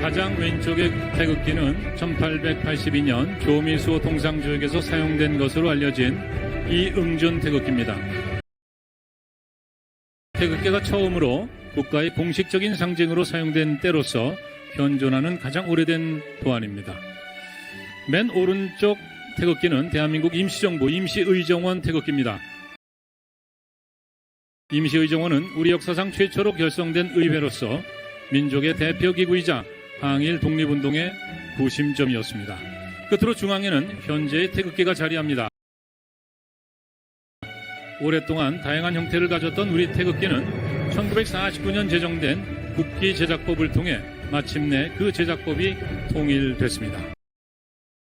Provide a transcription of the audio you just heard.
가장 왼쪽의 태극기는 1882년 조미수 통상조약에서 사용된 것으로 알려진 이응준 태극기입니다. 태극기가 처음으로 국가의 공식적인 상징으로 사용된 때로서 현존하는 가장 오래된 도안입니다. 맨 오른쪽 태극기는 대한민국 임시정부 임시의정원 태극기입니다. 임시의정원은 우리 역사상 최초로 결성된 의회로서 민족의 대표 기구이자 항일 독립운동의 구심점이었습니다. 끝으로 중앙에는 현재의 태극기가 자리합니다. 오랫동안 다양한 형태를 가졌던 우리 태극기는 1949년 제정된 국기 제작법을 통해 마침내 그 제작법이 통일됐습니다.